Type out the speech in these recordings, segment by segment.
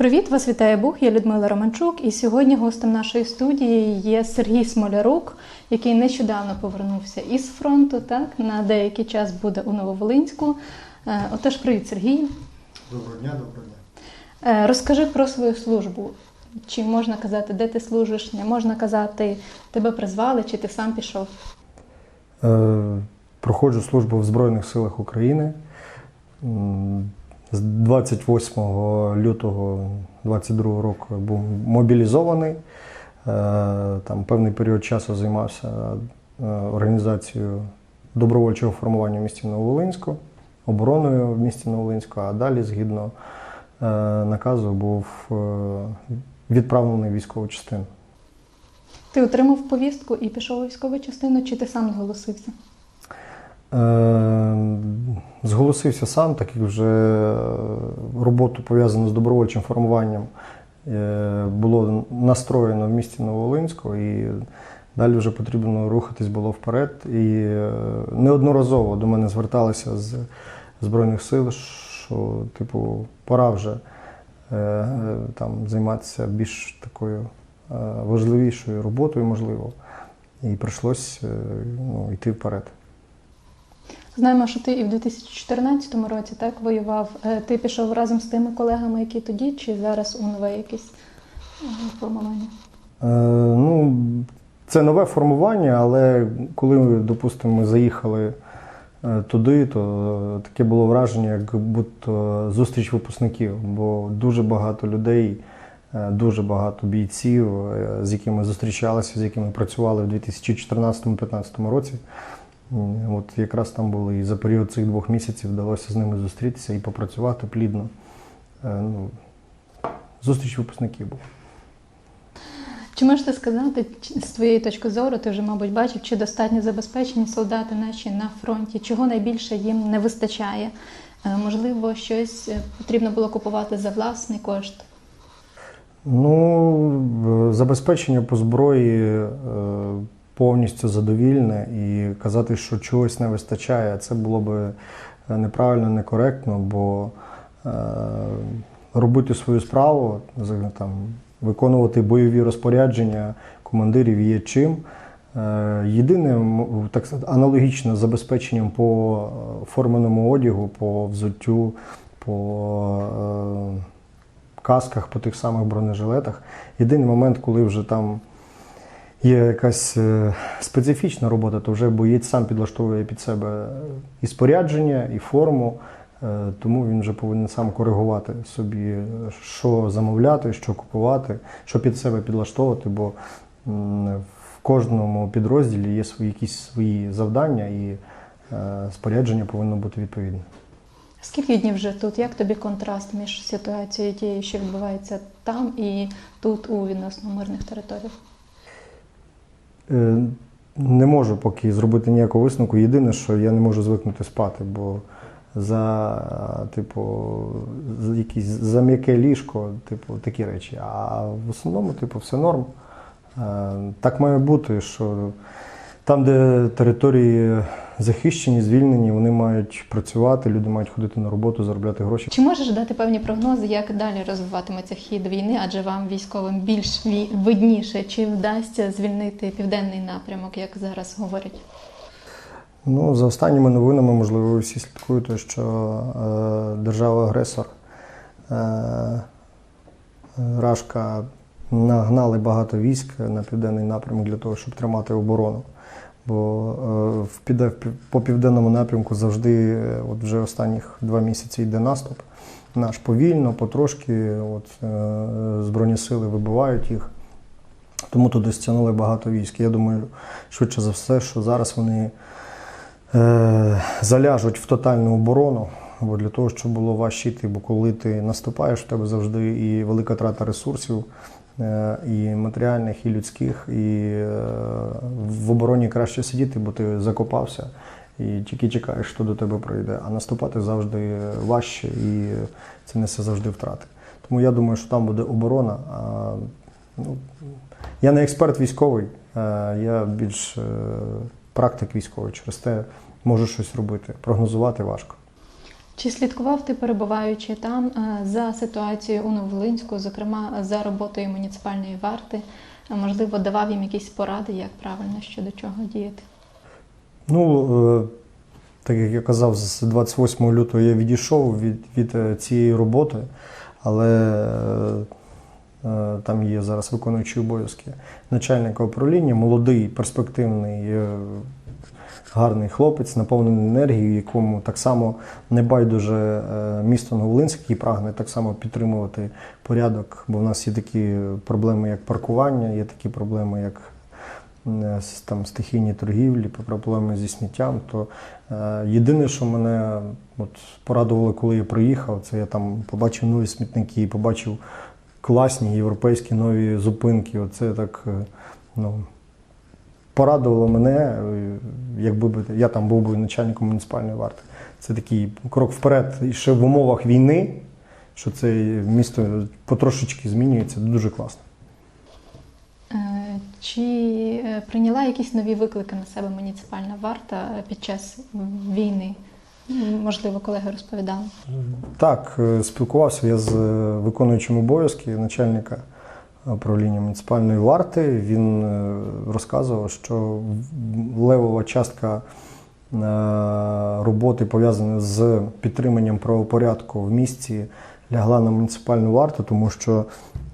Привіт, вас вітає Бух, я Людмила Романчук. І сьогодні гостем нашої студії є Сергій Смолярук, який нещодавно повернувся із фронту. Так на деякий час буде у Нововолинську. Е, Отож, привіт, Сергій. Доброго дня, доброго дня. Е, Розкажи про свою службу. Чи можна казати, де ти служиш? Не можна казати, тебе призвали, чи ти сам пішов? Е, проходжу службу в Збройних силах України. З 28 лютого 22 року був мобілізований. Е, Там певний період часу займався е, організацією добровольчого формування в місті Нововолинську, обороною в місті Нововолинську, а далі, згідно е, наказу, був відправлений військову частину. Ти отримав повістку і пішов у військову частину, чи ти сам зголосився? Е, Зголосився сам, так як вже е, роботу пов'язану з добровольчим формуванням е, було настроєно в місті Новолинську, і далі вже потрібно рухатись було вперед. І неодноразово до мене зверталися з Збройних сил, що, типу, пора вже там, займатися більш такою важливішою роботою, можливо. І прийшлось ну, йти вперед. Знаємо, що ти і в 2014 році так воював. Е, Ти пішов разом з тими колегами, які тоді, чи зараз у нове якесь е, формування? Е, ну, це нове формування, але коли, допустимо, ми заїхали е, туди, то таке було враження, як будто зустріч випускників, бо дуже багато людей, дуже багато бійців, з якими зустрічалися, з якими працювали в 2014-2015 році. От якраз там були і за період цих двох місяців вдалося з ними зустрітися і попрацювати плідно. Е, Ну, зустріч випускників була. Чи можете сказати, з твоєї точки зору, ти вже, мабуть, бачив, чи достатньо забезпечені солдати наші на фронті? Чого найбільше їм не вистачає? Е, Можливо, щось е, потрібно було купувати за власний кошт? Ну, забезпечення по зброї повністю задовільне і казати, що чогось не вистачає, це було б неправильно, некоректно, бо е, робити свою справу, там, виконувати бойові розпорядження командирів є чим. Е, Єдине, так аналогічно забезпеченням по е, форменому одягу, по взуттю, по е, касках, по тих самих бронежилетах. Єдиний момент, коли вже там є якась е, специфічна робота, то вже боєць сам підлаштовує під себе і спорядження, і форму. Е, Тому він вже повинен сам коригувати собі, е, що замовляти, що купувати, що під себе підлаштовувати, бо в кожному підрозділі є свої якісь свої завдання, і е, спорядження повинно бути відповідне. Скільки днів вже тут? Як тобі контраст між ситуацією тією, що відбувається там і тут у відносно мирних територіях? Е, Не можу поки зробити ніякого висновку. Єдине, що я не можу звикнути спати, бо за типу, за якісь за м'яке ліжко, типу, такі речі. А в основному, типу, все норм. Е, Так має бути, що там, де території захищені, звільнені, вони мають працювати, люди мають ходити на роботу, заробляти гроші. Чи можеш дати певні прогнози, як далі розвиватиметься хід війни? Адже вам військовим більш видніше, чи вдасться звільнити південний напрямок, як зараз говорять? Ну, за останніми новинами, можливо, ви всі слідкуєте, що е, держава-агресор е, Рашка нагнали багато військ на південний напрямок для того, щоб тримати оборону. Бо е, піде- по південному напрямку завжди, е, от вже останніх два місяці йде наступ. Наш повільно, потрошки, от, е, Збройні сили вибивають їх. Тому туди стягнули багато військ. Я думаю, швидше за все, що зараз вони е, заляжуть в тотальну оборону, бо для того, щоб було важче йти, бо коли ти наступаєш, в тебе завжди і велика трата ресурсів, і матеріальних, і людських, і е, в обороні краще сидіти, бо ти закопався і тільки чекаєш, що до тебе прийде. А наступати завжди важче, і це несе завжди втрати. Тому я думаю, що там буде оборона. А, ну, я не експерт військовий, е, я більш е, практик військовий. Через те можу щось робити. Прогнозувати важко. Чи слідкував ти, перебуваючи там, е, за ситуацією у Новолинську, зокрема за роботою муніципальної варти? Е, Можливо, давав їм якісь поради, як правильно щодо чого діяти? Ну, е, так як я казав, з 28 лютого я відійшов від, від цієї роботи, але там є зараз виконуючі обов'язки начальника управління, молодий, перспективний, гарний хлопець, наповнений енергією, якому так само не байдуже е, місто Новолинськ, який прагне так само підтримувати порядок, бо в нас є такі проблеми, як паркування, є такі проблеми, як е, там стихійні торгівлі, проблеми зі сміттям. То е, єдине, що мене от, порадувало, коли я приїхав, це я там побачив нові смітники, побачив класні європейські нові зупинки. Оце так ну, порадувало мене, е, якби би я там був би начальником муніципальної варти. Це такий крок вперед. І ще в умовах війни, що це місто потрошечки змінюється, дуже класно. Е, Чи е, прийняла якісь нові виклики на себе муніципальна варта під час війни? Можливо, колеги розповідали. Так, спілкувався я з виконуючим обов'язки начальника управління муніципальної варти. Він е, розказував, що левова частка е, роботи пов'язана з підтриманням правопорядку в місті лягла на муніципальну варту, тому що е,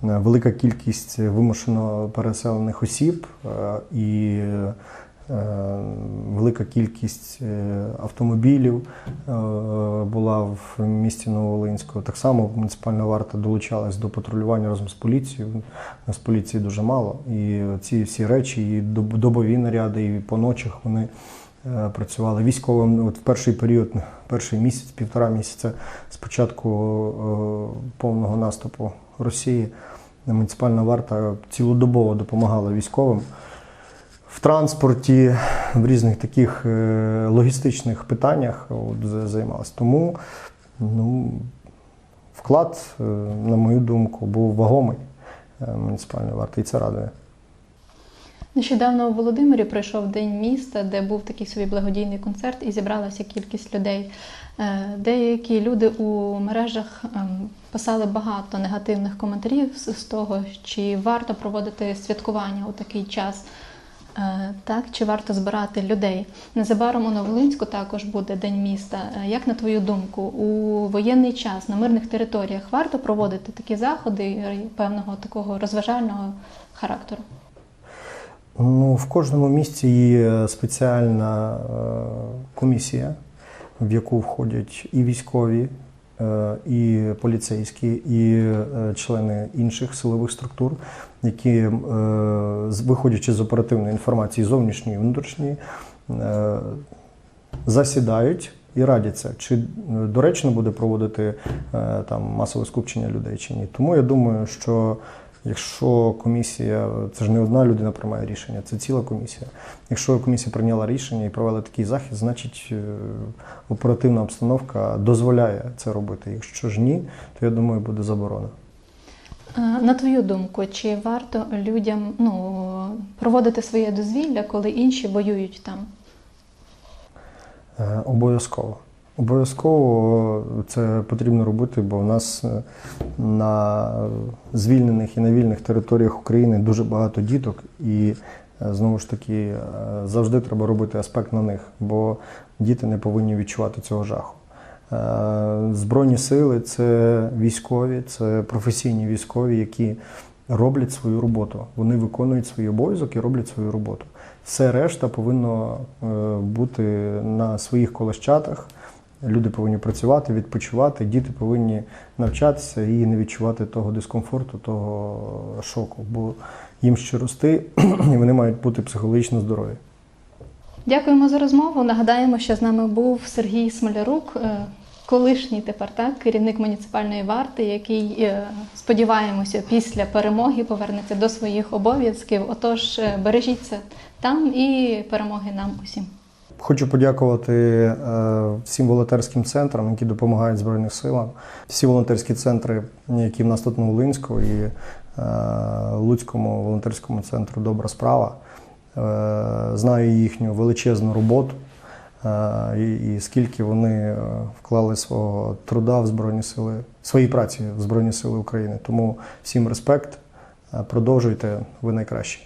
велика кількість вимушено переселених осіб і велика кількість е, автомобілів е, була в місті Нововолинську. Так само муніципальна варта долучалась до патрулювання разом з поліцією. У нас поліції дуже мало. І ці всі речі, і доб- добові наряди, і по ночах вони е, працювали військовим. От в перший період, перший місяць, півтора місяця з початку е, повного наступу Росії. Муніципальна варта цілодобово допомагала військовим в транспорті, в різних таких е, логістичних питаннях от, займалась. Тому ну, вклад, е, на мою думку, був вагомий е, муніципальної варти, і це радує. Нещодавно у Володимирі пройшов День міста, де був такий собі благодійний концерт, і зібралася кількість людей. Е, Деякі люди у мережах ем, писали багато негативних коментарів з того, чи варто проводити святкування у такий час. Е, Так, чи варто збирати людей? Незабаром у Новолинську також буде День міста. Е, Як на твою думку, у воєнний час на мирних територіях варто проводити такі заходи певного такого розважального характеру? Ну, в кожному місті є спеціальна е, комісія, в яку входять і військові, і поліцейські, і е, члени інших силових структур, які, е, виходячи з оперативної інформації зовнішньої і внутрішньої, е, засідають і радяться, чи е, доречно буде проводити е, там масове скупчення людей чи ні. Тому я думаю, що якщо комісія, це ж не одна людина приймає рішення, це ціла комісія. Якщо комісія прийняла рішення і провела такий захід, значить е, оперативна обстановка дозволяє це робити. Якщо ж ні, то я думаю, буде заборона. Е, На твою думку, чи варто людям ну, проводити своє дозвілля, коли інші воюють там? Е, Обов'язково. Обов'язково це потрібно робити, бо в нас е, на звільнених і на вільних територіях України дуже багато діток, і е, знову ж таки е, завжди треба робити аспект на них, бо діти не повинні відчувати цього жаху. Е, Збройні сили це військові, це професійні військові, які роблять свою роботу. Вони виконують свій обов'язок і роблять свою роботу. Все решта повинно е, бути на своїх колещатах. Люди повинні працювати, відпочивати, діти повинні навчатися і не відчувати того дискомфорту, того шоку, бо їм ще рости, і вони мають бути психологічно здорові. Дякуємо за розмову. Нагадаємо, що з нами був Сергій Смолярук, е, колишній тепер так, керівник муніципальної варти, який, е, сподіваємося, після перемоги повернеться до своїх обов'язків. Отож, е, бережіться там і перемоги нам усім. Хочу подякувати е, всім волонтерським центрам, які допомагають Збройним силам. Всі волонтерські центри, які в нас тут на Волинську і е, Луцькому волонтерському центру Добра справа. Е, знаю їхню величезну роботу. і, скільки вони вклали свого труда в Збройні Сили, свої праці в Збройні Сили України. Тому всім респект, продовжуйте, ви найкращі.